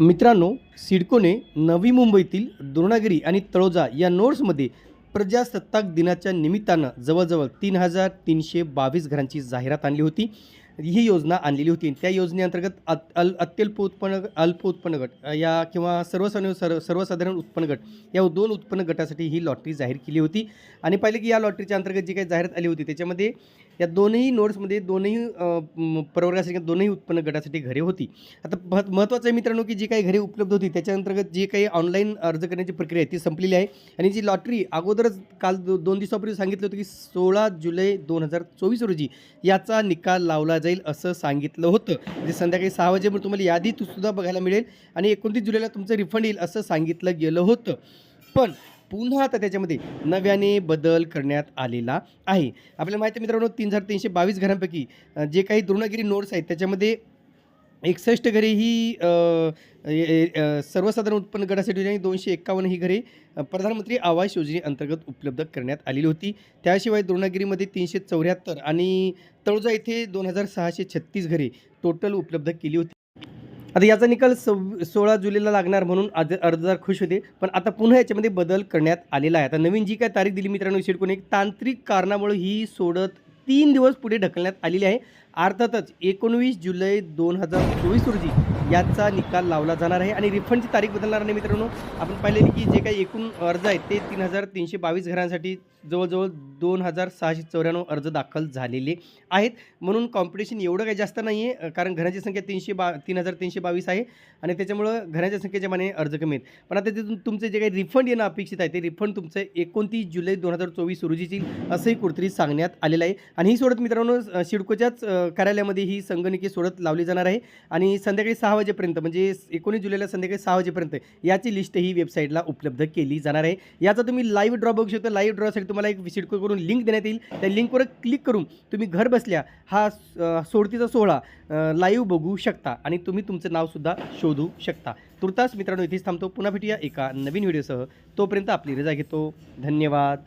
मित्रांनो सिडकोने नवी मुंबईतील द्रोणागिरी आणि तळोजा या नोड्समध्ये प्रजासत्ताक दिनाच्या निमित्तानं जवळजवळ तीन हजार तीनशे बावीस घरांची जाहिरात आणली होती. ही योजना आणलेली होती त्या योजनेअंतर्गत अत अल अत्यल्प उत्पन्न अल्प उत्पन्न गट या किंवा सर्वसाधारण सर्व सर्वसाधारण उत्पन्न गट या दोन उत्पन्न गटासाठी ही लॉटरी जाहीर केली होती. आणि पाहिलं की या लॉटरीच्या अंतर्गत जी काही जाहिरात आली होती त्याच्यामध्ये या दोनही नोड्समध्ये दोनही प्रवर्गासाठी दोनही उत्पन्न गटासाठी घरे होती. आता मह महत्त्वाचं आहे मित्रांनो की जी काही घरे उपलब्ध होती त्याच्या अंतर्गत जी काही ऑनलाईन अर्ज करण्याची प्रक्रिया आहे ती संपलेली आहे. आणि जी लॉटरी अगोदरच काल दो दोन दिवसापूर्वी सांगितलं होतं की सोळा जुलै दोन हजार चोवीस रोजी याचा निकाल लावला जाईल असं सांगितलं होतं. म्हणजे संध्याकाळी सहा वाजेपर्यंत तुम्हाला यादी तू सुद्धा बघायला मिळेल आणि एकोणतीस जुलैला तुमचं रिफंड येईल असं सांगितलं गेलं होतं. पण पुन्हा आता त्याच्यामध्ये नव्याने बदल करण्यात आलेला आहे. आपल्याला माहिती आहे मित्रांनो तीन हजार तीनशे बावीस घरांपैकी जे काही द्रोणागिरी नोट्स आहेत त्याच्यामध्ये एकसष्ट घरे ही ए- ए- सर्वसाधारण उत्पन्न गटासाठी होती आणि दोनशे एक्कावन्न ही घरे प्रधानमंत्री आवास योजनेअंतर्गत उपलब्ध करण्यात आलेली होती. त्याशिवाय द्रोणागिरीमध्ये तीनशे चौऱ्याहत्तर आणि तळोजा येथे दोन हजार सहाशे छत्तीस घरे टोटल उपलब्ध केली होती. आता याचा निकाल सव सोळा जुलैला लागणार म्हणून आज अर्जदार खुश होते. पण आता पुन्हा याच्यामध्ये बदल करण्यात आलेला आहे. आता नवीन जी काय तारीख दिली मित्रांनो शिडकोने एक तांत्रिक कारणामुळे ही सोडत तीन दिवस पुढे ढकलण्यात आलेली आहे. अर्थातच एकोणवीस जुलै दोन हजार चोवीस रोजी याचा निकाल लावला जाणार आहे. आणि रिफंडची तारीख बदलणार नाही मित्रांनो. आपण पाहिलेली की जे काही एकूण अर्ज आहेत ते तीन हजार तीनशे बावीस घरांसाठी जवळजवळ दोन हजार सहाशे चौऱ्याण्णव अर्ज दाखल झालेले आहेत. म्हणून कॉम्पिटिशन एवढं काही जास्त नाही आहे कारण घरांची संख्या तीनशे बा तीन हजार तीनशे बावीस आहे. आणि त्याच्यामुळं घरांच्या संख्येच्या माने अर्ज कमी आहेत. पण आता तिथून तुमचे जे काही रिफंड येणं अपेक्षित आहे ते रिफंड तुमचं एकोणतीस जुलै दोन हजार चोवीस रोजीची येईल असंही कुठतरी सांगण्यात आलेलं आहे. आणि ही सोडत मित्रांनो शिडकोच्याच सिडकोच्याच कार्यालयामध्ये ही संगणकीय सोडत लावली जाणार आहे. आणि संध्याकाळी सहा वाजेपर्यंत म्हणजे एकोणीस जुलैला संध्याकाळी सहा वाजेपर्यंत याची लिस्ट ही वेबसाईटला उपलब्ध केली जाणार आहे. याचा तुम्ही लाईव्ह ड्रॉ बघू शकता. लाईव्ह ड्रॉसाठी तुम्हाला एक विजिट करून लिंक देण्यात येईल. त्या लिंकवर क्लिक करून तुम्ही घर बसल्या हा सोडतीचा सोहळा लाईव्ह बघू शकता. आणि तुम्ही तुमचं नावसुद्धा शोधू शकता. तुर्तास मित्रांनो इथेच थांबतो. पुन्हा भेटूया एका नवीन व्हिडिओसह तोपर्यंत आपली रजा घेतो. धन्यवाद.